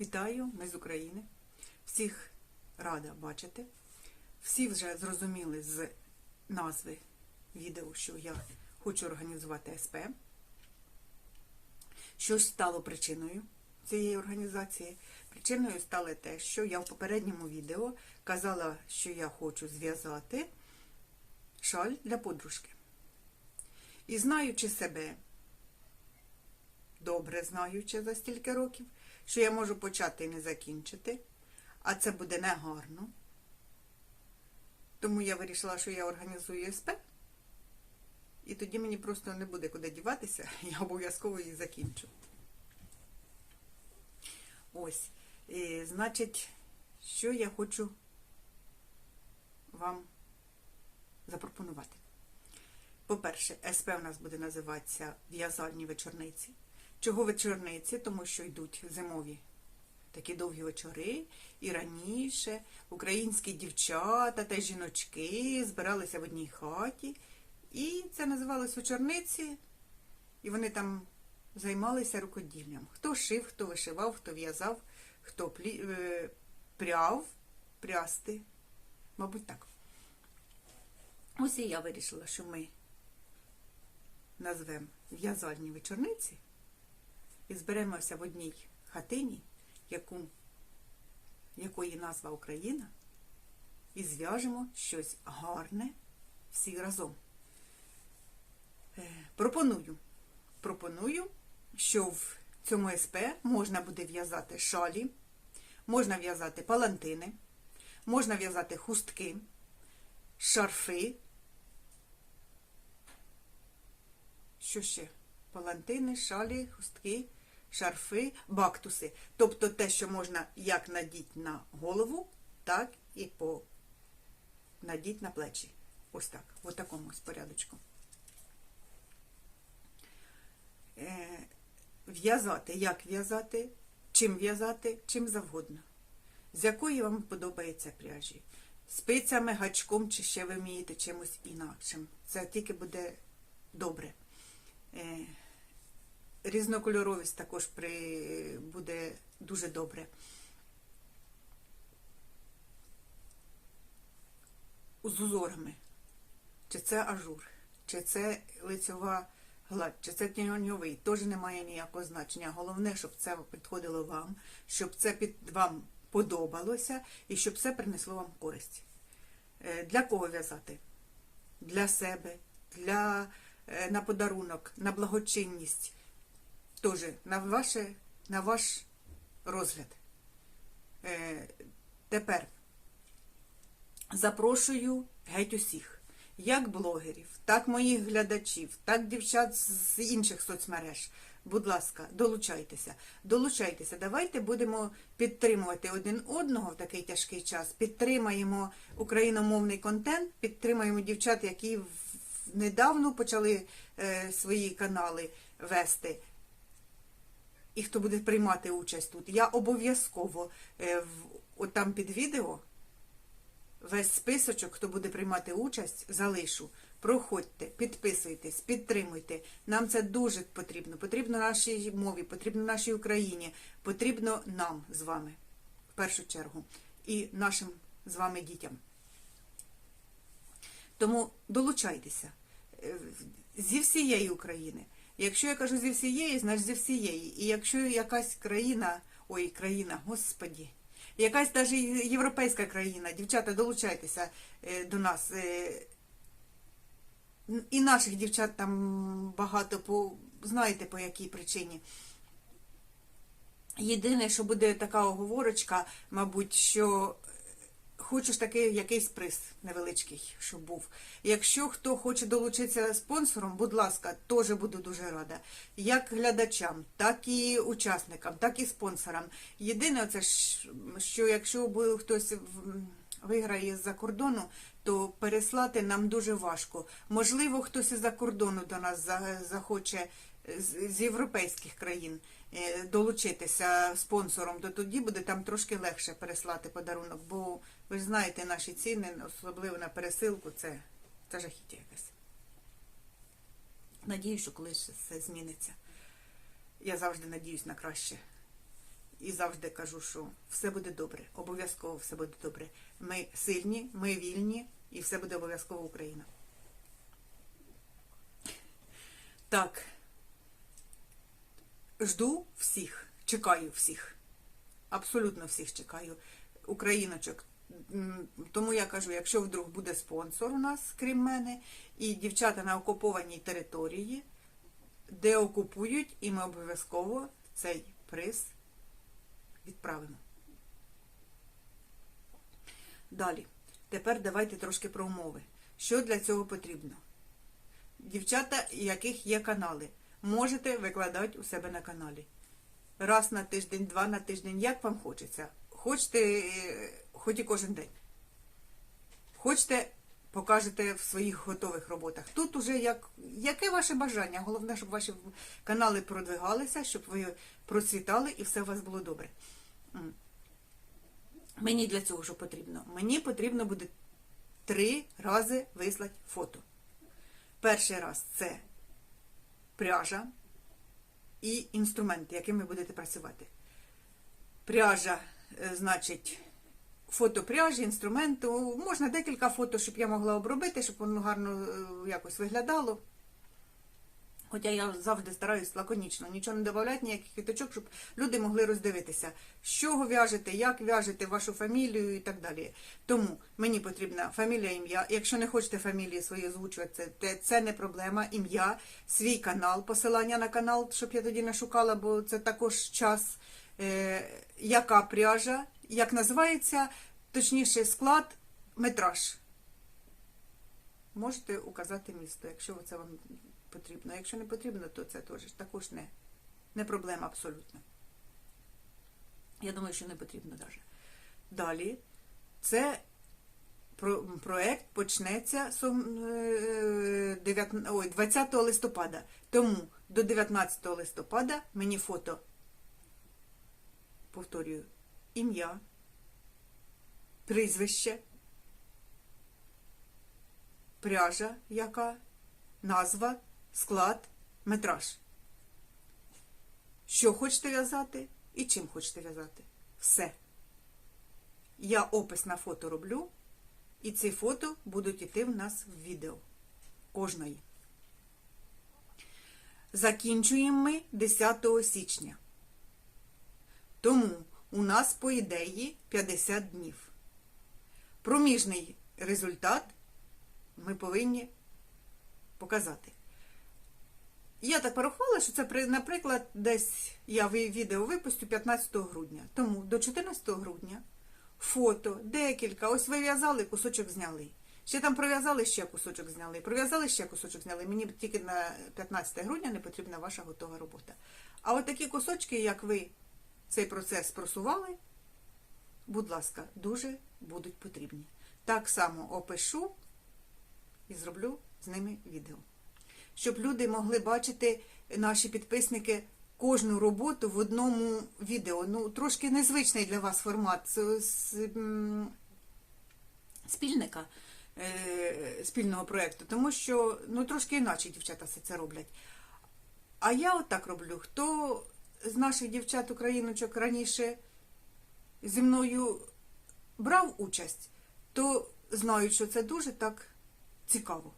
Вітаю, ми з України. Всіх рада бачити. Всі вже зрозуміли з назви відео, що я хочу організувати СП. Що стало причиною цієї організації? Причиною стало те, що я в попередньому відео казала, що я хочу зв'язати шаль для подружки. І знаючи себе, добре знаючи за стільки років, що я можу почати і не закінчити, а це буде негарно. Тому я вирішила, що я організую СП, і тоді мені просто не буде куди діватися, я обов'язково її закінчу. Ось, і, значить, що я хочу вам запропонувати. По-перше, СП у нас буде називатися в'язальні вечорниці. Чого вечорниці? Тому що йдуть зимові такі довгі вечори, і раніше українські дівчата та жіночки збиралися в одній хаті, і це називалось вечорниці, і вони там займалися рукоділлям. Хто шив, хто вишивав, хто в'язав, хто плі... е, пряв, прясти. Мабуть, так. Ось і я вирішила, що ми назвемо в'язальні вечорниці і зберемося в одній хатині, яку, якої назва Україна, і зв'яжемо щось гарне всі разом. Е, Пропоную, пропоную, що в цьому СП можна буде в'язати шалі, можна в'язати палантини, можна в'язати хустки, шарфи. Що ще? Палантини, шалі, хустки, шарфи, бактуси. Тобто те, що можна як надіти на голову, так і по надіть на плечі. Ось так, в такому ось порядочку. Е, в'язати, як в'язати, чим в'язати, чим завгодно. З якої вам подобається пряжі. Спицями, гачком, чи ще ви вмієте чимось інакшим. Це тільки буде добре. Різнокольоровість також при... буде дуже добре. З узорами. Чи це ажур, чи це лицьова гладь, чи це тіньовий, теж не має ніякого значення. Головне, щоб це підходило вам, щоб це під вам подобалося і щоб це принесло вам користь. Е, Для кого в'язати? Для себе, для, е, на подарунок, на благочинність. Теж на, ваше, на ваш розгляд. Е, Тепер запрошую геть усіх, як блогерів, так моїх глядачів, так дівчат з інших соцмереж. Будь ласка, долучайтеся, долучайтеся. Давайте будемо підтримувати один одного в такий тяжкий час. Підтримаємо україномовний контент, підтримаємо дівчат, які недавно почали е, свої канали вести. І хто буде приймати участь тут. Я обов'язково е, там під відео весь списочок, хто буде приймати участь, залишу. Проходьте, підписуйтесь, підтримуйте. Нам це дуже потрібно. Потрібно нашій мові, потрібно нашій Україні, потрібно нам з вами в першу чергу і нашим з вами дітям. Тому долучайтеся е, зі всієї України. Якщо я кажу зі всієї, значить зі всієї. І якщо якась країна, ой, країна, господі, якась навіть європейська країна, дівчата, долучайтеся е, до нас. е, І наших дівчат там багато по знаєте по якій причині. Єдине, що буде така оговорочка, мабуть, що хочеш такий якийсь приз невеличкий, щоб був. Якщо хто хоче долучитися спонсором, будь ласка, теж буду дуже рада. Як глядачам, так і учасникам, так і спонсорам. Єдине, це що якщо хтось виграє з-за кордону, то переслати нам дуже важко. Можливо, хтось із-за кордону до нас захоче з, європейських країн долучитися спонсором, то тоді буде там трошки легше переслати подарунок, бо ви ж знаєте, наші ціни, особливо на пересилку, це, це жахіття якесь. Надію, що колись все зміниться. Я завжди надіюсь на краще. і завжди кажу, що все буде добре. Обов'язково все буде добре. Ми сильні, ми вільні, і все буде обов'язково Україна. Так. Жду всіх, чекаю всіх. Абсолютно всіх чекаю. Україночок. Тому я кажу, якщо вдруг буде спонсор у нас, крім мене, і дівчата на окупованій території, де окупують, і ми обов'язково цей приз відправимо. Далі. Тепер давайте трошки про умови. Що для цього потрібно? Дівчата, яких є канали, можете викладати у себе на каналі. Раз на тиждень, два на тиждень, як вам хочеться. Хочете, е, хоч і кожен день. Хочете, покажете в своїх готових роботах. Тут уже як, яке ваше бажання. Головне, щоб ваші канали продвигалися, щоб ви процвітали і все у вас було добре. Мені для цього що потрібно? Мені потрібно буде три рази вислати фото. Перший раз це пряжа і інструменти, якими будете працювати. Пряжа, е, значить, фото пряжі, інструменту. Можна декілька фото, щоб я могла обробити, щоб воно гарно е, якось виглядало. Хоча я завжди стараюсь лаконічно, нічого не додавати, ніяких квіточок, щоб люди могли роздивитися, з чого в'яжете, як в'яжете, вашу фамілію і так далі. Тому мені потрібна фамілія, ім'я. Якщо не хочете фамілії свої озвучувати, це, це, не проблема. Ім'я, свій канал, посилання на канал, щоб я тоді не шукала, бо це також час, е, яка пряжа, як називається, точніше, склад, метраж. Можете указати місто, якщо це вам потрібно. Якщо не потрібно, то це теж також не, не проблема абсолютно. Я думаю, що не потрібно навіть. Далі, це про, проект почнеться сум- е, 19 ой, 20 листопада. Тому до 19 листопада мені фото, повторюю, ім'я, прізвище, пряжа, яка, назва, склад, метраж. Що хочете в'язати і чим хочете в'язати. Все. Я опис на фото роблю, і ці фото будуть йти в нас в відео. Кожної. Закінчуємо ми 10 січня. Тому у нас, по ідеї, 50 днів. Проміжний результат ми повинні показати. Я так порахувала, що це, наприклад, десь я відео випустю 15 грудня. Тому до 14 грудня фото, декілька, ось ви в'язали, кусочок зняли. Ще там пров'язали, ще кусочок зняли. Пров'язали, ще кусочок зняли. Мені тільки на 15 грудня не потрібна ваша готова робота. А от такі кусочки, як ви цей процес просували, будь ласка, дуже будуть потрібні. Так само опишу і зроблю з ними відео. Щоб люди могли бачити, наші підписники, кожну роботу в одному відео. Ну, трошки незвичний для вас формат спільника, е, спільного проєкту, тому що ну, трошки іначе дівчата все це роблять. А я отак роблю. Хто з наших дівчат україночок раніше зі мною брав участь, то знають, що це дуже так цікаво.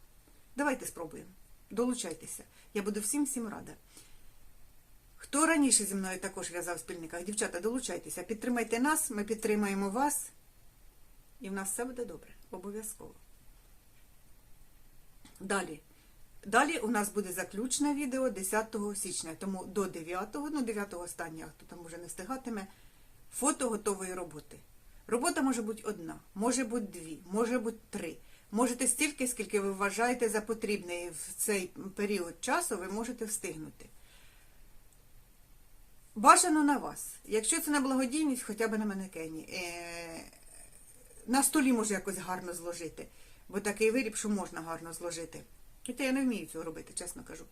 Давайте спробуємо. Долучайтеся. Я буду всім всім рада. Хто раніше зі мною також в'язав в спільниках, дівчата, долучайтеся, підтримайте нас, ми підтримаємо вас, і в нас все буде добре. Обов'язково. Далі. Далі у нас буде заключне відео 10 січня, тому до 9, ну 9 останнього, хто там вже не встигатиме, фото готової роботи. Робота може бути одна, може бути дві, може бути три. Можете стільки, скільки ви вважаєте за потрібне і в цей період часу, ви можете встигнути. Бажано на вас. Якщо це на благодійність, хоча б на манекені. Е, на столі може якось гарно зложити, бо такий виріб, що можна гарно зложити. Хоча я не вмію цього робити, чесно кажу.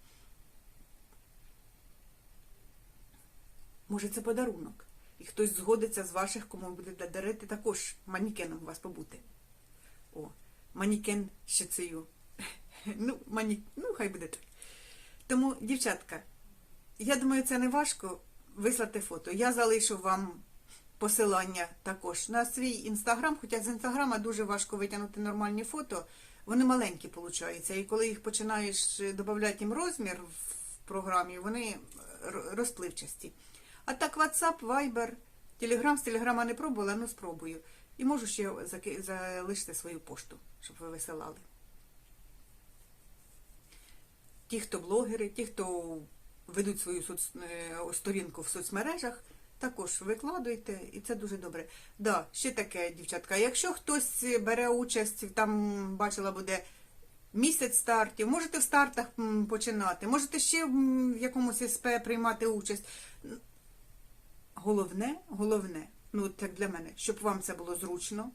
Може, це подарунок. І хтось згодиться з ваших, кому буде дарити також манікеном у вас побути. О, манікен щецею. Ну, мані... ну, хай буде так. Тому, дівчатка, я думаю, це не важко. вислати фото. Я залишу вам посилання також на свій інстаграм, хоча з інстаграма дуже важко витягнути нормальні фото. Вони маленькі виходять. І коли їх починаєш додати їм розмір в програмі, вони розпливчасті. А так, WhatsApp, Viber, Telegram, з Телеграма не пробувала, ну спробую. І можу ще залишити свою пошту, щоб ви висилали. Ті, хто блогери, ті, хто ведуть свою соц... е, сторінку в соцмережах, також викладуйте, і це дуже добре. Да, ще таке, дівчатка. Якщо хтось бере участь, там бачила буде місяць стартів, можете в стартах починати, можете ще в якомусь СП приймати участь. Головне, головне, ну так для мене, щоб вам це було зручно,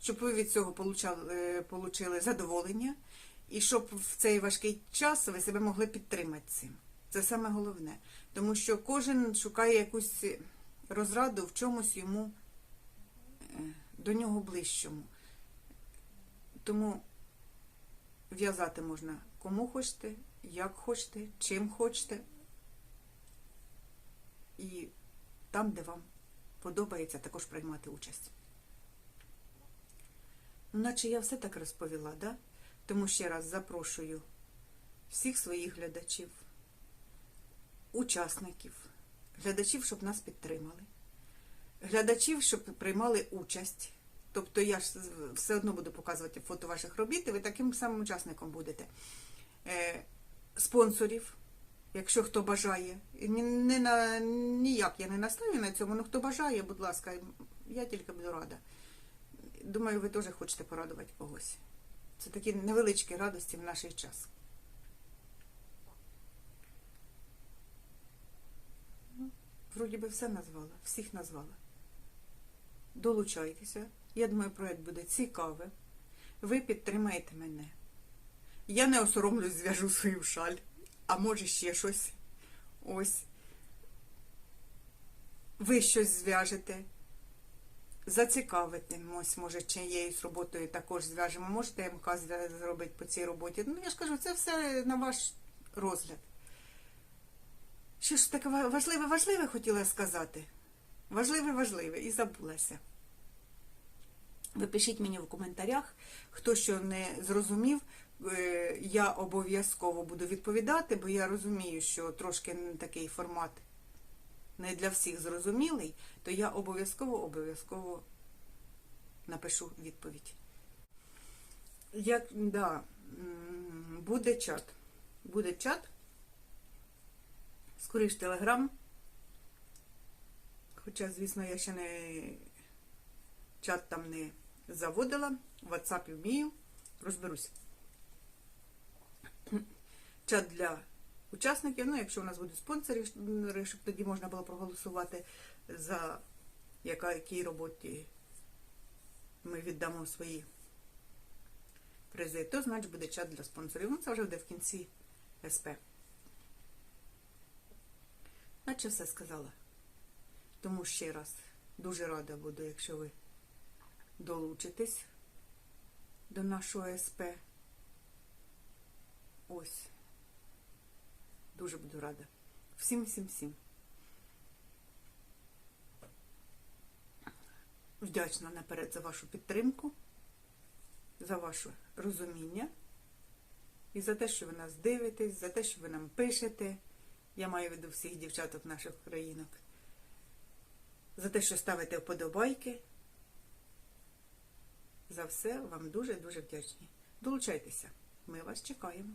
щоб ви від цього получали, е, задоволення, і щоб в цей важкий час ви себе могли підтримати цим. Це саме головне. Тому що кожен шукає якусь розраду в чомусь йому е, до нього ближчому. Тому в'язати можна кому хочете, як хочете, чим хочете. І там, де вам подобається, також приймати участь. Ну, наче я все так розповіла, да? Тому ще раз запрошую всіх своїх глядачів, учасників, глядачів, щоб нас підтримали, глядачів, щоб приймали участь. Тобто я ж все одно буду показувати фото ваших робіт, і ви таким самим учасником будете. Е, спонсорів, якщо хто бажає. Не на, ніяк я не наставлю на цьому, ну хто бажає, будь ласка, я тільки буду рада. Думаю, ви теж хочете порадувати когось. Це такі невеличкі радості в наш час. Ну, Вроді би все назвала, всіх назвала. Долучайтеся. Я думаю, проект буде цікавий. Ви підтримаєте мене. Я не осоромлюсь, зв'яжу свою шаль, а може ще щось. Ось. Ви щось зв'яжете. Зацікавитимось, може, чиєюсь роботою також зв'яжемо. Можете МК зробити по цій роботі. Ну, я ж кажу, це все на ваш розгляд. Що ж таке важливе, важливе хотіла сказати? Важливе, важливе, і забулася. Ви пишіть мені в коментарях, хто що не зрозумів. Е, Я обов'язково буду відповідати, бо я розумію, що трошки такий формат не для всіх зрозумілий, то я обов'язково обов'язково напишу відповідь. Як да, буде чат. Буде чат. Скоріш телеграм. Хоча, звісно, я ще не чат там не заводила. В WhatsApp вмію. Розберусь. Чат для учасників. Ну, якщо у нас будуть спонсори, щоб тоді можна було проголосувати за яка, якій роботі ми віддамо свої призи, то значить буде чат для спонсорів. Ну, це вже буде в кінці СП. Наче все сказала. Тому ще раз дуже рада буду, якщо ви долучитесь до нашого СП. Ось. Дуже буду рада. Всім, всім, всім. Вдячна наперед за вашу підтримку, за ваше розуміння і за те, що ви нас дивитесь, за те, що ви нам пишете. Я маю в виду всіх дівчаток наших українок. За те, що ставите вподобайки. За все вам дуже-дуже вдячні. Долучайтеся. Ми вас чекаємо.